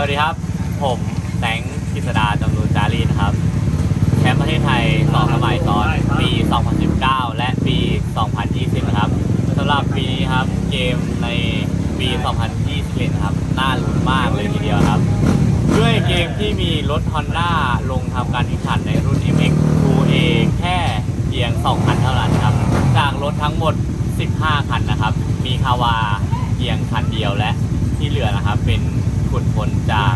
วัสดีครับ ผมแตงกฤษดาจำรูนจารีนะครับ แชมป์ประเทศไทยสองสมัยซ้อนปี 2019 และปี 2020 นะครับสำหรับปีนี้ครับ เกมในปี 2021 นะครับ น่าลุ้นมากเลยทีเดียวครับ ด้วยเกมที่มีรถ Honda ลงทำการแข่งขันในรุ่น MX 2A แค่เพียง 2 คันเท่านั้นครับ จากรถทั้งหมด 15 คันนะครับ มีคาวาเพียงคันเดียวและที่เหลือนะครับเป็น ขุนพลจาก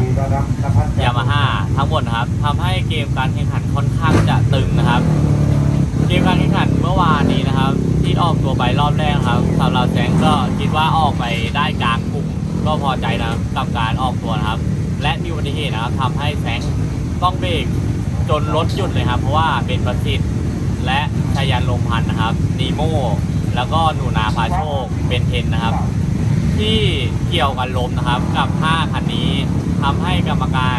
ยามาฮ่าทั้งหมดนะครับทำให้เกมการแข่งขันค่อนข้างจะตึงนะครับ เกมการแข่งขันเมื่อวานนี้นะครับ ที่ออกตัวไปรอบแรกครับสำหรับแซงก็คิดว่าออกไปได้กลางกลุ่มก็พอใจนะกับการออกตัวนะครับ และมีอุบัติเหตุนะครับทำให้แซงต้องเบรกจนรถหยุดเลยครับ เพราะว่าเป็นประสิทธิ์และชายันลมพันนะครับนีโมแล้วก็หนูนาพาโชคเป็นเทนนะครับ ที่ เกี่ยวกันลมนะครับ กับ5คันนี้ทำให้กรรมการ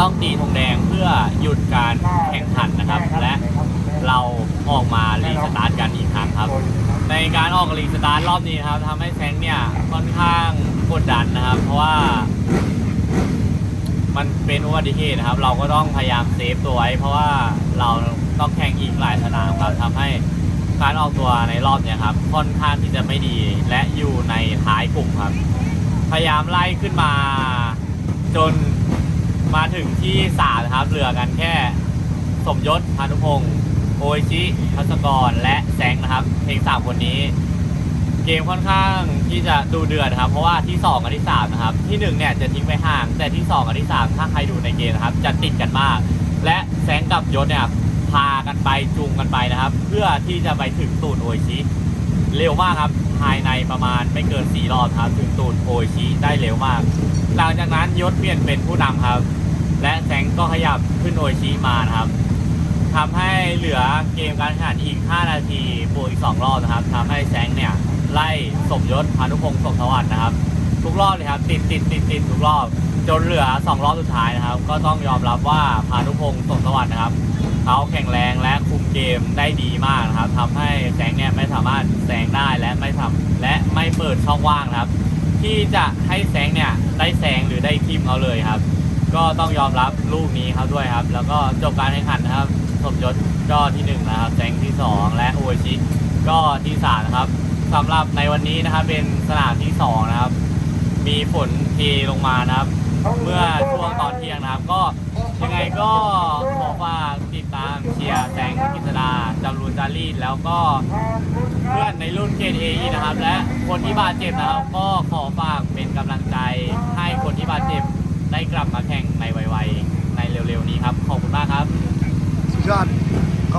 ต้องตีธงแดงเพื่อหยุดการแข่งขันนะครับ และเราออกมารีสตาร์ทกันอีกครั้งครับ ในการออกรีสตาร์ทรอบนี้ครับทำให้แซงเนี่ยค่อนข้างกดดันนะครับ เพราะว่า มันเป็นอุบัติเหตุนะครับ เราก็ต้องพยายามเซฟตัวไว้ เพราะว่าเราต้องแข่งอีกหลายสนามครับทำให้การออกตัวในรอบเนี้ยครับค่อนข้างที่จะไม่ดีและอยู่ในายกลุ่มครับ พยายามไล่ขึ้นมา จนมาถึงที่สามนะครับ เหลือกันแค่ สมยศพานุพงศ์โออิชิพัสกรและแซงนะครับ เพลงสามคนนี้ เกมค่อนข้างที่จะดูเดือดครับ เพราะว่าที่2กับที่3นะครับ ที่1เนี่ยจะทิ้งไปห่าง แต่ที่2กับที่3ถ้าใครดูในเกมนะครับ จะติดกันมาก และแซงกับยศเนี่ยพากันไปจูงกันไปนะครับ เพื่อที่จะไปถึงตูนโออิชิเร็วมากครับ ภายใน น 4 รอบครับถึงตูนโอชิได้เร็วมาก หลังจากนั้นยศเปลี่ยนเป็นผู้นำครับ และแซงก็ขยับขึ้นโอชิมานะครับทำให้เหลือเกมการแข่งขันอีก 5 นาทีบวกอีก 2 รอบนะครับทำให้แซงเนี่ยไล่สมยศพานุพงศ์สมทวัสดิ์นะครับ ทุกรอบเลยครับ ติดติดติดติดทุกรอบ จนเหลือ 2 รอบสุดท้ายนะครับ ก็ต้องยอมรับว่าพานุพงศ์สมสวัสดิ์นะครับเขาแข็งแรงและคุมเกมได้ดีมากนะครับทำให้แซงเนี่ยไม่สามารถแซงได้และไม่ทำและไม่เปิดช่องว่างนะครับ ที่จะให้แซงเนี่ยได้แซงหรือได้ทิมเขาเลยครับ ก็ต้องยอมรับลูกนี้ครับด้วยครับ แล้วก็จบการแข่งขันนะครับสมยศก็ที่หนึ่งนะครับแซงที่สองและโออิชิก็ที่สามนะครับสำหรับในวันนี้นะครับเป็นสนามที่สองนะครับมีฝนเทลงมานะครับ เมื่อช่วงตอนเที่ยงนะครับ ก็ยังไงก็ขอฝากติดตามเชียร์แสงกิษดาจำรูนจารีดแล้วก็เพื่อนในรุ่นเกรดเอนะครับ และคนที่บาดเจ็บนะครับ ก็ขอฝากเป็นกำลังใจให้คนที่บาดเจ็บได้กลับมาแข่งในไวๆในเร็วๆนี้ครับ ขอบคุณมากครับ สุดยอด